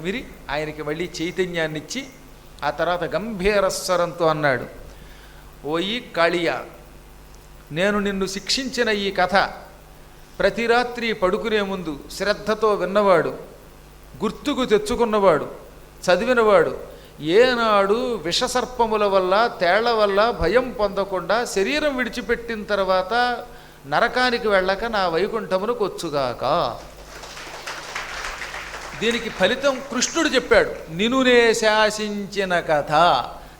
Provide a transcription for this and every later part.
విరి ఆయనకి మళ్ళీ చైతన్యాన్ని ఇచ్చి ఆ తర్వాత గంభీరస్వరంతో అన్నాడు ఓయి కాళియా నేను నిన్ను శిక్షించిన ఈ కథ ప్రతి రాత్రి పడుకునే ముందు శ్రద్ధతో విన్నవాడు గుర్తుకు తెచ్చుకున్నవాడు చదివినవాడు ఏనాడు విషసర్పముల వల్ల తేళ్ళ వల్ల భయం పొందకుండా శరీరం విడిచిపెట్టిన తర్వాత నరకానికి వెళ్ళక నా వైకుంఠమునకు వచ్చుగాక. దీనికి ఫలితం కృష్ణుడు చెప్పాడు. నినునే శాసించిన కథ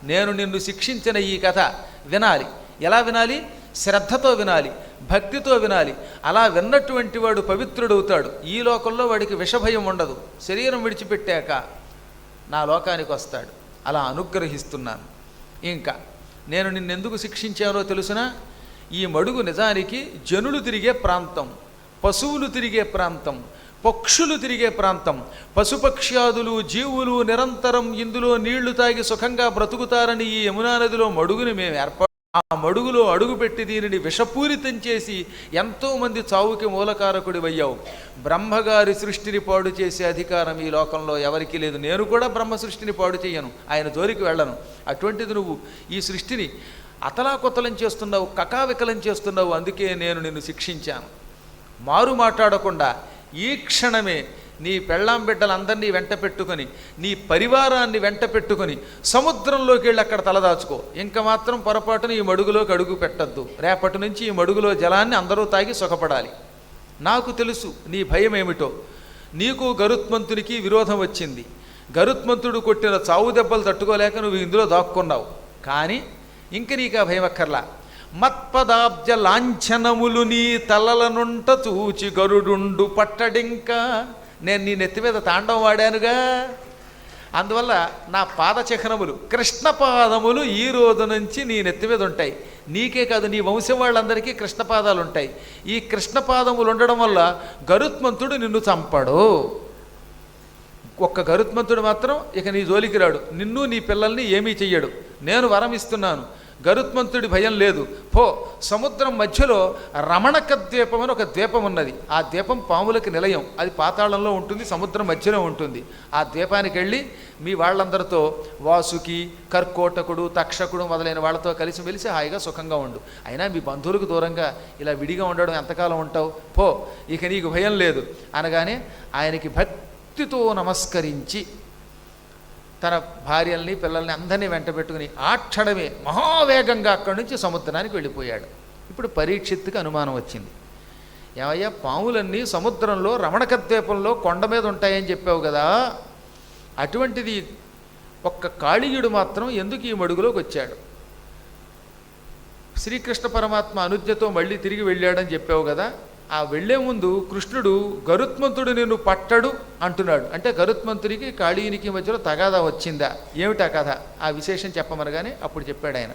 నేను నిన్ను శిక్షించిన ఈ కథ వినాలి. ఎలా వినాలి? శ్రద్ధతో వినాలి భక్తితో వినాలి. అలా విన్నటువంటి వాడు పవిత్రుడవుతాడు. ఈ లోకంలో వాడికి విషభయం ఉండదు. శరీరం విడిచిపెట్టాక నా లోకానికి వస్తాడు. అలా అనుగ్రహిస్తున్నాను. ఇంకా నేను నిన్నెందుకు శిక్షించానో తెలుసునా? ఈ మడుగు నిజానికి జనులు తిరిగే ప్రాంతం. పశువులు తిరిగే ప్రాంతం పక్షులు తిరిగే ప్రాంతం. పశుపక్ష్యాదులు జీవులు నిరంతరం ఇందులో నీళ్ళు తాగి సుఖంగా బ్రతుకుతారని ఈ యమునా నదిలో మడుగుని మేము ఏర్పా ఆ మడుగులో అడుగుపెట్టి దీనిని విషపూరితం చేసి ఎంతోమంది చావుకి మూలకారకుడి అయ్యావు బ్రహ్మగారి సృష్టిని పాడు చేసే అధికారం ఈ లోకంలో ఎవరికీ లేదు. నేను కూడా బ్రహ్మ సృష్టిని పాడు చేయను ఆయన జోలికి వెళ్ళను. అటువంటిది నువ్వు ఈ సృష్టిని అతలాకుతలం చేస్తున్నావు కకావికలం చేస్తున్నావు. అందుకే నేను నిన్ను శిక్షించాను. మారు మాట్లాడకుండా ఈ క్షణమే నీ పెళ్ళాం బిడ్డలందరినీ వెంట పెట్టుకొని నీ పరివారాన్ని వెంట పెట్టుకొని సముద్రంలోకి వెళ్ళి అక్కడ తలదాచుకో ఇంకా మాత్రం పొరపాటున ఈ మడుగులోకి అడుగు పెట్టద్దు. రేపటి నుంచి ఈ మడుగులో జలాన్ని అందరూ తాగి సుఖపడాలి. నాకు తెలుసు నీ భయం ఏమిటో. నీకు గరుత్మంతునికి విరోధం వచ్చింది. గరుత్మంతుడు కొట్టిన చావు దెబ్బలు తట్టుకోలేక నువ్వు ఇందులో దాక్కున్నావు. కానీ ఇంక నీకు ఆ భయం అక్కర్లా మత్పదాబ్జ లాంఛనములు నీ తలలనుంట చూచి గరుడుండు పట్టడింకా. నేను నీ నెత్తి మీద తాండవం వాడానుగా. అందువల్ల నా పాదచక్రములు కృష్ణపాదములు ఈ రోజు నుంచి నీ నెత్తి మీద ఉంటాయి. నీకే కాదు నీ వంశం వాళ్ళందరికీ కృష్ణపాదాలు ఉంటాయి. ఈ కృష్ణపాదములు ఉండడం వల్ల గరుత్మంతుడు నిన్ను చంపడు. ఒక్క గరుత్మంతుడు మాత్రం ఇక నీ జోలికి రాడు. నిన్ను నీ పిల్లల్ని ఏమీ చెయ్యడు. నేను వరం ఇస్తున్నాను. గరుత్మంతుడి భయం లేదు. పో సముద్రం మధ్యలో రమణక ద్వీపం అని ఒక ద్వీపం ఉన్నది. ఆ ద్వీపం పాములకి నిలయం. అది పాతాళంలో ఉంటుంది సముద్రం మధ్యలో ఉంటుంది. ఆ ద్వీపానికి వెళ్ళి మీ వాళ్ళందరితో వాసుకి కర్కోటకుడు తక్షకుడు మొదలైన వాళ్ళతో కలిసి మెలిసి హాయిగా సుఖంగా ఉండు. అయినా మీ బంధువులకు దూరంగా ఇలా విడిగా ఉండడం ఎంతకాలం ఉంటావు? పో ఇక నీకు భయం లేదు. అనగానే ఆయనకి భక్తితో నమస్కరించి తన భార్యల్ని పిల్లల్ని అందరినీ వెంట పెట్టుకుని ఆ క్షణమే మహావేగంగా అక్కడి నుంచి సముద్రానికి వెళ్ళిపోయాడు. ఇప్పుడు పరీక్షిత్తుకి అనుమానం వచ్చింది. ఏమయ్యా పాములన్నీ సముద్రంలో రమణక ద్వీపంలో కొండ మీద ఉంటాయని చెప్పావు కదా. అటువంటిది ఒక్క కాళీయుడు మాత్రం ఎందుకు ఈ మడుగులోకి వచ్చాడు? శ్రీకృష్ణ పరమాత్మ అనుజ్ఞతో మళ్ళీ తిరిగి వెళ్ళాడని చెప్పావు కదా. ఆ వెళ్ళే ముందు కృష్ణుడు గరుత్మంతుడు నిన్ను పట్టడు అంటున్నాడు. అంటే గరుత్మంతుడికి కాళీయునికి మధ్యలో తగాదా వచ్చిందా? ఏమిటా కథ? ఆ విశేషం చెప్పమనగానే అప్పుడు చెప్పాడు ఆయన.